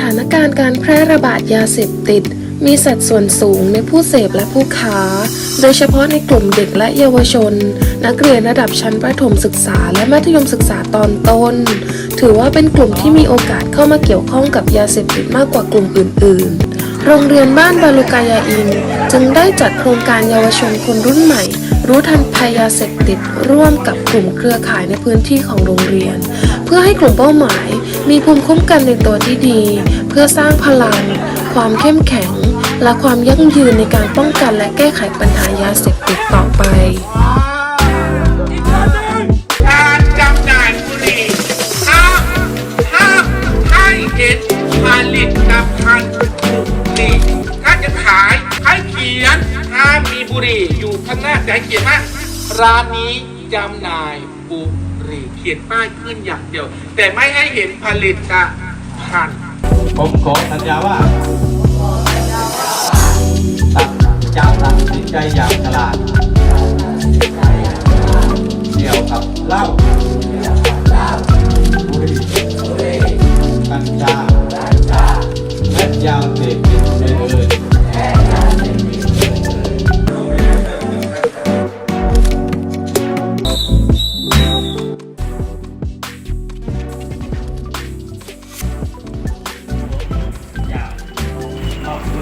ถานการแพร่ระบาดยาเสพติด มีสัดส่วนสูงในผู้เสพและผู้ค้า โดยเฉพาะในกลุ่มเด็กและเยาวชน นักเรียนระดับชั้นประถมศึกษาและมัธยมศึกษาตอนต้น ถือว่าเป็นกลุ่มที่มีโอกาสเข้ามาเกี่ยวข้องกับยาเสพติดมากกว่ากลุ่มอื่น ๆโรงเรียนบ้านบาลูกายาอิน จึงได้จัดโครงการเยาวชนคนรุ่นใหม่ รู้ทันภัยยาเสพติดร่วมกับกลุ่มเครือข่ายในพื้นที่ของโรงเรียน เพื่อให้กลุ่มเป้าหมาย มีภูมิคุ้มกันในตัวที่ดี เพื่อสร้างพลัง ความเข้มแข็ง และความยั่งยืนในการป้องกันและแก้ไขปัญหายาเสพติดต่อไปการจำหน่ายบุหรี่ห้ามห้ามให้เห็นผลิตภัณฑ์บุหรี่ถ้าจะขายให้เขียนห้ามมีบุหรี่อยู่ข้างหน้าแต่เขียนว่าร้านนี้จำหน่ายบุห รีเขียนป้ายขึ้นอย่างเดียว แต่ไม่ให้เห็นผลิตภัณฑ์ผมขอสัญญาว่าตัดจะตัดสินใจอย่างฉลาดเกี่ยวกับเหล้าบุหรี่กัญชาและยาเสพ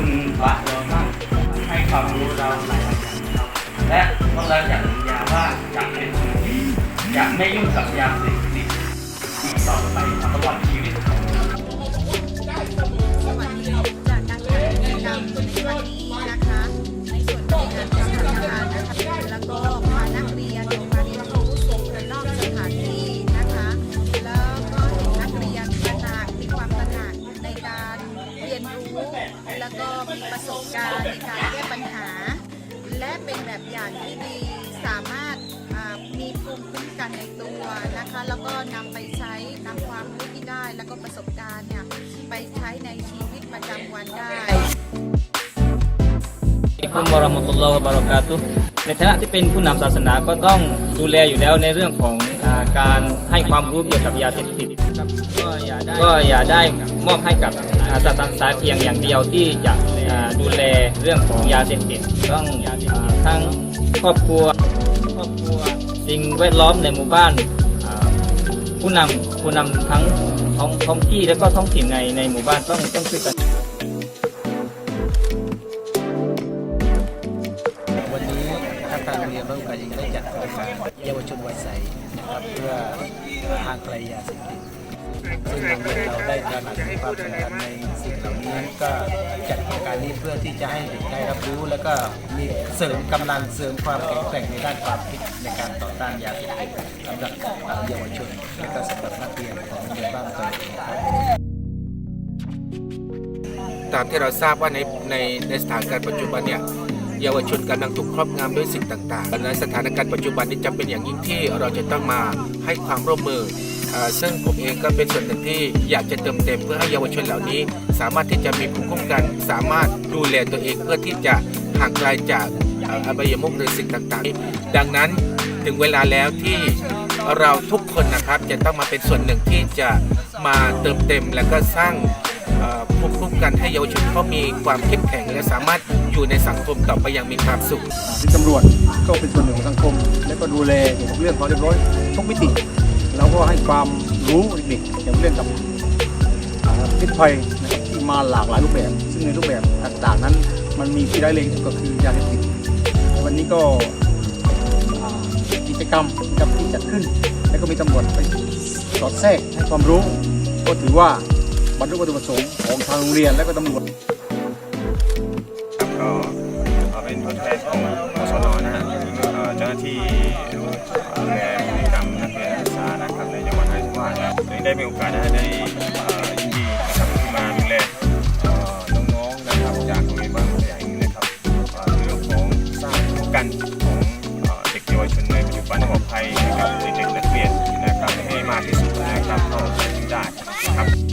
คุณพระเรามางให้ความรู้เราหลายอย่างครับและพวกเราอยากสัญญาว่าจะเป็นคนดีจะไม่ยุ่งกับยาเสพ แล้วก็มีประสบการณ์ในการแก้ปัญหา และเป็นแบบอย่างที่ดีสามารถมีภูมิคุ้มกันในตัวนะคะ แล้วก็นำไปใช้นำความรู้ที่ได้ แล้วก็ประสบการณ์เนี่ยไปใช้ในชีวิตประจำวันได้ Assalamualaikum warahmatullahi wabarakatuh ในฐานะที่เป็นผู้นำศาสนาก็ต้องดูแลอยู่แล้วในเรื่องของอาการให้ความรู้เกี่ยวกับยาเสพติดก็อย่าได้มอบให้กับ อาสาสมัครเพียงอย่างเดียวที่จะดูแลเรื่องของยาเสพติดต้องทั้งครอบครัวครอบครัวสิ่งแวดล้อมในหมู่บ้านผู้นำผู้นำทั้งท้องท้องที่และก็ท้องถิ่นในในหมู่บ้านต้องต้องช่วยกันวันนี้นะครับทางโรงเรียนระอุกายังได้จัดโครงการเยาวชนวัยใสนะครับเพื่อห่างไกลยาเสพติด ซึ่งโรงเรียนเราได้ตระหนักถึงความสำคัญในสิ่งเหล่านี้ก็จัดโครงการนี้เพื่อที่จะให้เด็กได้รับรู้ แล้วก็มีเสริมกำลังเสริมความแข็งแกร่งในด้านความคิดในการต่อต้านยาเสพติดสำหรับเยาวชนและก็สำหรับนักเรียนของโรงเรียนบ้านเกิดนครับ ตามที่เราทราบว่าในในในสถานการณ์ปัจจุบันเนี่ยเยาวชนกำลังถูกครอบงำด้วยสิ่งต่างๆในสถานการณ์ปัจจุบันนี้จำเป็นอย่างยิ่งที่เราจะต้องมาให้ความร่วมมือ ซึ่งผมเองก็เป็นส่วนหนึ่งที่อยากจะเติมเต็มเพื่อให้เยาวชนเหล่านี้ สามารถที่จะมีภูมิคุ้มกัน สามารถดูแลตัวเองเพื่อที่จะห่างไกลจากอ่ออบายมุขหรือสิ่งต่างๆ ดังนั้นถึงเวลาแล้วที่เราทุกคนนะครับจะต้องมาเป็นส่วนหนึ่งที่จะมาเติมเต็มและก็สร้างภูมิคุ้มกันให้เยาวชนเขามีความเข้มแข็งและสามารถอยู่ในสังคมต่อไปอย่างมีความสุขที่ตำรวจก็เป็นส่วนหนึ่งของสังคม และก็ดูแลเรียบเรื่องความเรียบร้อยทุกมิติ แล้วก็ให้ความรู้เด็กๆเกี่ยวเรื่องกับพิษภัยที่มาหลากหลายรูปแบบ ซึ่งในรูปแบบต่างๆนั้น มันมีที่ร้ายแรงก็คือยาเสพติดวันนี้ก็กิจกรรมนะครับที่จัดขึ้น แล้วก็มีตำรวจไปสอดแทรกให้ความรู้ ก็ถือว่าบรรลุวัตถุประสงค์ของทางโรงเรียนและก็ตำรวจก็เป็นตัวแทนของกศนนะฮะเอ่อเจ้าหน้าที่ดูแล ได้มีโอกาสได้ได้ยินดีนะครับที่มาดูแลน้องๆนะครับจากโรงเรียนบ้านใหญ่นี้นะครับเรื่องของสร้างป้กันของเด็กเยาวชนในปัจจุบันปลอดภัยนะครับเด็กนักเรียนนะครับให้มากที่สุดนะครับเท่าที่ได้นะครับ